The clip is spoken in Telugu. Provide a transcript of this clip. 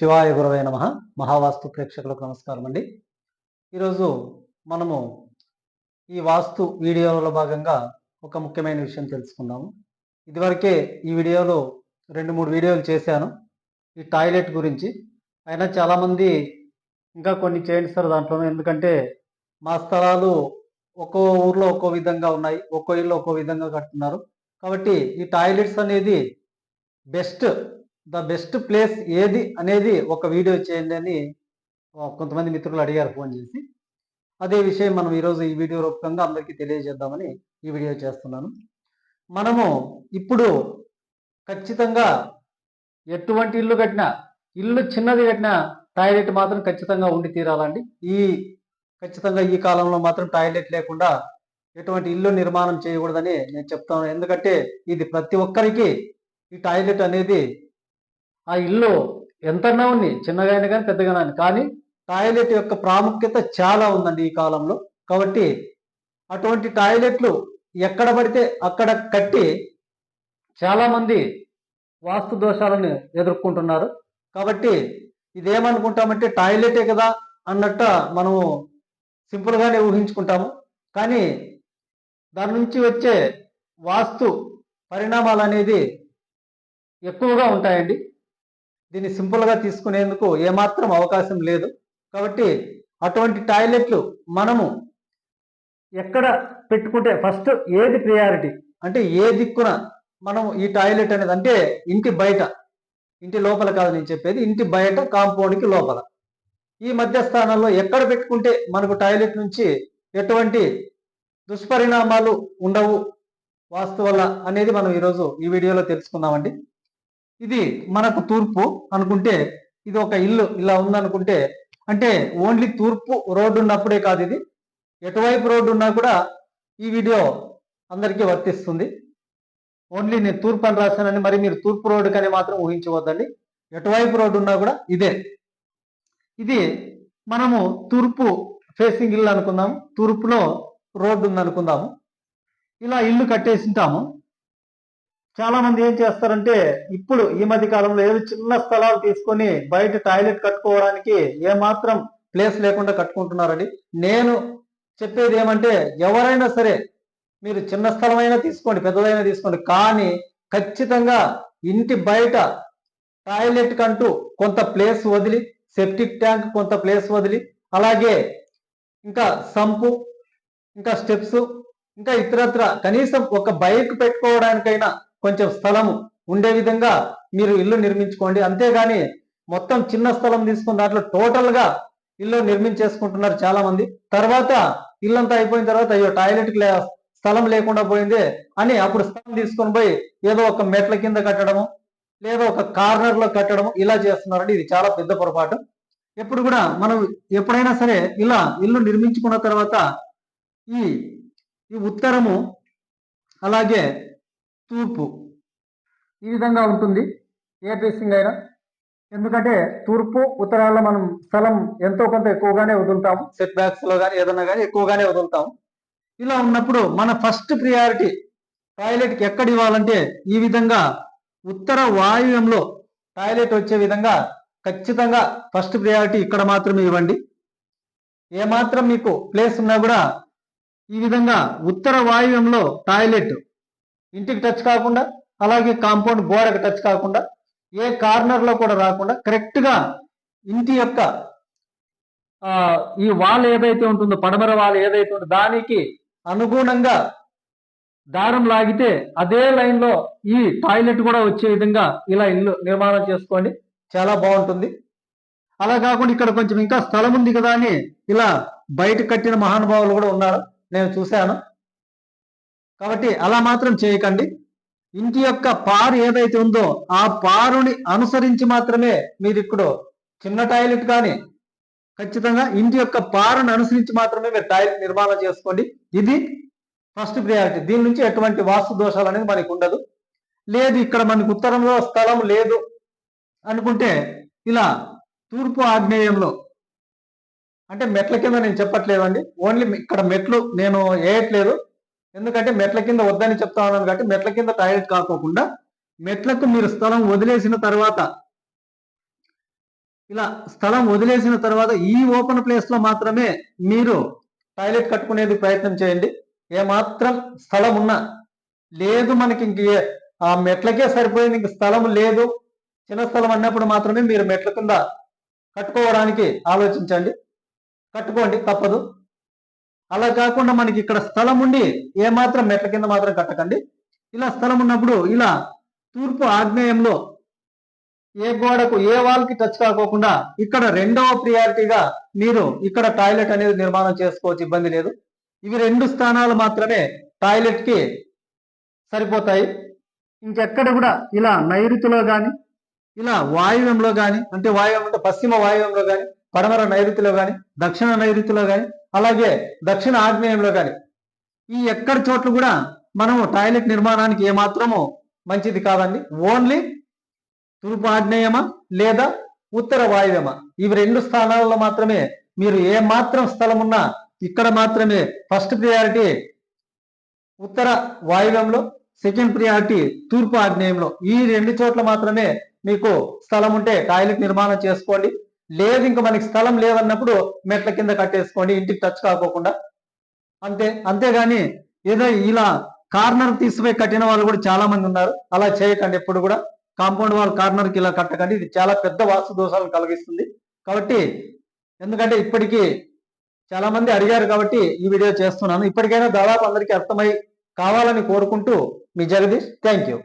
శివాయ గురవే నమ. మహావాస్తు ప్రేక్షకులకు నమస్కారం అండి. ఈరోజు మనము ఈ వాస్తు వీడియోలో భాగంగా ఒక ముఖ్యమైన విషయం తెలుసుకుందాము. ఇదివరకే ఈ వీడియోలో రెండు మూడు వీడియోలు చేశాను. ఈ టాయిలెట్ గురించి. అయినా చాలామంది ఇంకా కొన్ని చేయండి సార్ దాంట్లోనే. ఎందుకంటే మా స్థలాలు ఒక్కో ఊర్లో ఒక్కో విధంగా ఉన్నాయి. ఒక్కో ఇల్లు ఒక్కో విధంగా కడుతున్నారు. కాబట్టి ఈ టాయిలెట్స్ అనేది బెస్ట్ ద బెస్ట్ ప్లేస్ ఏది అనేది ఒక వీడియో చేయండి అని కొంతమంది మిత్రులు అడిగారు ఫోన్ చేసి. అదే విషయం మనం ఈరోజు ఈ వీడియో రూపకంగా అందరికీ తెలియజేద్దామని ఈ వీడియో చేస్తున్నాను. మనము ఇప్పుడు ఖచ్చితంగా ఎటువంటి ఇల్లు కట్టినా ఇల్లు చిన్నది కట్టినా టాయిలెట్ మాత్రం ఖచ్చితంగా ఉండి తీరాలండి. ఈ ఖచ్చితంగా ఈ కాలంలో మాత్రం టాయిలెట్ లేకుండా ఎటువంటి ఇల్లు నిర్మాణం చేయకూడదని నేను చెప్తాను. ఎందుకంటే ఇది ప్రతి ఒక్కరికి ఈ టాయిలెట్ అనేది ఆ ఇల్లు ఎంతన్నా ఉంది? చిన్నగా అయినా కానీ పెద్దగా అయినా కానీ. టాయిలెట్ యొక్క ప్రాముఖ్యత చాలా ఉందండి ఈ కాలంలో. కాబట్టి అటువంటి టాయిలెట్లు ఎక్కడ పడితే అక్కడ కట్టి చాలా మంది వాస్తు దోషాలను ఎదుర్కొంటున్నారు. కాబట్టి ఇదేమనుకుంటామంటే టాయిలెటే కదా అన్నట్ట మనము సింపుల్గానే ఊహించుకుంటాము. కానీ దాని నుంచి వచ్చే వాస్తు పరిణామాలు అనేది ఎక్కువగా ఉంటాయండి. దీన్ని సింపుల్గా తీసుకునేందుకు ఏమాత్రం అవకాశం లేదు. కాబట్టి అటువంటి టాయిలెట్లు మనము ఎక్కడ పెట్టుకుంటే ఫస్ట్ ఏది ప్రియారిటీ అంటే ఏ దిక్కున మనం ఈ టాయిలెట్ అనేది అంటే ఇంటి బయట ఇంటి లోపల కాదు నేను చెప్పేది ఇంటి బయట కాంపౌండ్కి లోపల. ఈ మధ్య స్థానంలో ఎక్కడ పెట్టుకుంటే మనకు టాయిలెట్ నుంచి ఎటువంటి దుష్పరిణామాలు ఉండవు వాస్తు వల్ల అనేది మనం ఈరోజు ఈ వీడియోలో తెలుసుకుందామండి. ఇది మనకు తూర్పు అనుకుంటే ఇది ఒక ఇల్లు ఇలా ఉందనుకుంటే అంటే ఓన్లీ తూర్పు రోడ్డు ఉన్నప్పుడే కాదు ఇది. ఎటువైపు రోడ్డు ఉన్నా కూడా ఈ వీడియో అందరికీ వర్తిస్తుంది. ఓన్లీ నేను తూర్పు అని రాశానని మరి మీరు తూర్పు రోడ్డు కానీ మాత్రం ఊహించవద్దండి. ఎటువైపు రోడ్డు ఉన్నా కూడా ఇదే. ఇది మనము తూర్పు ఫేసింగ్ ఇల్లు అనుకుందాము తూర్పులో రోడ్డు ఉంది అనుకుందాము ఇలా ఇల్లు కట్టేసింటాము చాలా మంది ఏం చేస్తారంటే ఇప్పుడు ఈ మధ్య కాలంలో ఏదో చిన్న స్థలాలు తీసుకొని బయట టాయిలెట్ కట్టుకోవడానికి ఏమాత్రం ప్లేస్ లేకుండా కట్టుకుంటున్నారండి. నేను చెప్పేది ఏమంటే ఎవరైనా సరే మీరు చిన్న స్థలమైనా తీసుకోండి పెద్దదైనా తీసుకోండి కానీ ఖచ్చితంగా ఇంటి బయట టాయిలెట్ కంటూ కొంత ప్లేస్ వదిలి సెప్టిక్ ట్యాంక్ కొంత ప్లేస్ వదిలి అలాగే ఇంకా సంపు ఇంకా స్టెప్స్ ఇంకా ఇతరత్ర కనీసం ఒక బైక్ పెట్టుకోవడానికైనా కొంచెం స్థలము ఉండే విధంగా మీరు ఇల్లు నిర్మించుకోండి. అంతేగాని మొత్తం చిన్న స్థలం తీసుకున్న దాంట్లో టోటల్గా ఇల్లు నిర్మించేసుకుంటున్నారు చాలా మంది తర్వాత ఇల్లంతా అయిపోయిన తర్వాత అయ్యో టాయిలెట్ స్థలం లేకుండా పోయింది అని అప్పుడు స్థలం తీసుకొని పోయి ఏదో ఒక మెట్ల కింద కట్టడము లేదా ఒక కార్నర్లో కట్టడము ఇలా చేస్తున్నారండి. ఇది చాలా పెద్ద పొరపాటు. ఎప్పుడు కూడా మనం ఎప్పుడైనా సరే ఇలా ఇల్లు నిర్మించుకున్న తర్వాత ఈ ఈ ఉత్తరము అలాగే తూర్పు. ఈ విధంగా ఉంటుంది. ఏ ఫేసింగ్ అయినా. ఎందుకంటే తూర్పు ఉత్తరాల్లో మనం స్థలం ఎంతో కొంత ఎక్కువగానే వదులుతాము. సెట్ బ్యాక్స్లో కానీ ఏదన్నా కానీ ఎక్కువగానే వదులుతాం ఇలా ఉన్నప్పుడు మన ఫస్ట్ ప్రియారిటీ టాయిలెట్కి ఎక్కడ ఇవ్వాలంటే ఈ విధంగా ఉత్తర వాయువ్యంలో టాయిలెట్ వచ్చే విధంగా ఖచ్చితంగా ఫస్ట్ ప్రియారిటీ ఇక్కడ మాత్రమే ఇవ్వండి. ఏమాత్రం మీకు ప్లేస్ ఉన్నా కూడా ఈ విధంగా ఉత్తర వాయువ్యంలో టాయిలెట్ ఇంటికి టచ్ కాకుండా అలాగే కాంపౌండ్ గోడకు టచ్ కాకుండా ఏ కార్నర్లో కూడా రాకుండా కరెక్ట్గా ఇంటి యొక్క ఈ వాల్ ఏదైతే ఉంటుందో పడమర వాల్ ఏదైతే ఉంటుందో దానికి అనుగుణంగా దారం లాగితే అదే లైన్లో ఈ టాయిలెట్ కూడా వచ్చే విధంగా ఇలా ఇల్లు నిర్మాణం చేసుకోండి. చాలా బాగుంటుంది. అలా కాకుండా ఇక్కడ కొంచెం ఇంకా స్థలం ఉంది కదా అని ఇలా బయట కట్టిన మహానుభావులు కూడా ఉన్నారు. నేను చూశాను. కాబట్టి అలా మాత్రం చేయకండి. ఇంటి యొక్క పారు ఏదైతే ఉందో ఆ పారుని అనుసరించి మాత్రమే మీరు ఇప్పుడు చిన్న టాయిలెట్ కానీ ఖచ్చితంగా ఇంటి యొక్క పారును అనుసరించి మాత్రమే మీరు టాయిలెట్ నిర్మాణం చేసుకోండి. ఇది ఫస్ట్ ప్రియారిటీ దీని నుంచి ఎటువంటి వాస్తు దోషాలు అనేది మనకు ఉండదు. లేదు ఇక్కడ మనకు ఉత్తరంలో స్థలం లేదు అనుకుంటే ఇలా తూర్పు ఆగ్నేయంలో అంటే మెట్ల కింద నేను చెప్పట్లేదండి. ఓన్లీ ఇక్కడ మెట్లు నేను వేయట్లేదు. ఎందుకంటే మెట్ల కింద వద్దని చెప్తా ఉన్నాను కాబట్టి మెట్ల కింద టాయిలెట్ కాకోకుండా మెట్లకు మీరు స్థలం వదిలేసిన తర్వాత ఇలా స్థలం వదిలేసిన తర్వాత ఈ ఓపెన్ ప్లేస్లో మాత్రమే మీరు టాయిలెట్ కట్టుకునేది ప్రయత్నం చేయండి. ఏమాత్రం స్థలం ఉన్నా లేదు మనకి ఇంక ఆ మెట్లకే సరిపోయింది ఇంక స్థలం లేదు. చిన్న స్థలం అన్నప్పుడు మాత్రమే మీరు మెట్ల కింద కట్టుకోవడానికి ఆలోచించండి. కట్టుకోండి తప్పదు. అలా కాకుండా మనకి ఇక్కడ స్థలం ఉండి ఏమాత్రం మెట్ల కింద మాత్రం కట్టకండి. ఇలా స్థలం ఉన్నప్పుడు ఇలా తూర్పు ఆగ్నేయంలో ఏ గోడకు ఏ వాళ్ళకి టచ్ కాకోకుండా ఇక్కడ రెండవ ప్రియారిటీగా మీరు ఇక్కడ టాయిలెట్ అనేది నిర్మాణం చేసుకోవచ్చు ఇబ్బంది లేదు. ఇవి రెండు స్థానాలు మాత్రమే టాయిలెట్కి సరిపోతాయి. ఇంకెక్కడ కూడా ఇలా నైరుతిలో గాని ఇలా వాయువ్యంలో గాని అంటే వాయువ్యం అంటే పశ్చిమ వాయువ్యంలో కానీ పడమర నైరుతిలో కానీ దక్షిణ నైరుతిలో కానీ అలాగే దక్షిణ ఆగ్నేయంలో కానీ ఈ ఎక్కడి చోట్ల కూడా మనము టాయిలెట్ నిర్మాణానికి ఏమాత్రము మంచిది కాదండి. ఓన్లీ తూర్పు ఆగ్నేయమా లేదా ఉత్తర వాయువ్యమా ఇవి రెండు స్థానాలలో మాత్రమే మీరు ఏ మాత్రం స్థలం ఉన్నా ఇక్కడ మాత్రమే ఫస్ట్ ప్రియారిటీ ఉత్తర వాయువ్యంలో సెకండ్ ప్రియారిటీ తూర్పు ఆగ్నేయంలో. ఈ రెండు చోట్ల మాత్రమే మీకు స్థలం ఉంటే టాయిలెట్ నిర్మాణం చేసుకోండి. లేదు ఇంకా మనకి స్థలం లేదన్నప్పుడు మెట్ల కింద కట్టేసుకోండి ఇంటికి టచ్ కాకోకుండా. అంతే అంతేగాని ఏదో ఇలా కార్నర్ తీసిపోయి కట్టిన వాళ్ళు కూడా చాలా మంది ఉన్నారు. అలా చేయకండి ఎప్పుడు కూడా. కాంపౌండ్ వాల్ కార్నర్కి ఇలా కట్టకండి. ఇది చాలా పెద్ద వాస్తు దోషాలను కలిగిస్తుంది. కాబట్టి ఎందుకంటే ఇప్పటికీ చాలా మంది అడిగారు కాబట్టి ఈ వీడియో చేస్తున్నాను. ఇప్పటికైనా దాదాపు అందరికీ అర్థమై కావాలని కోరుకుంటూ మీ జగదీష్ థ్యాంక్ యూ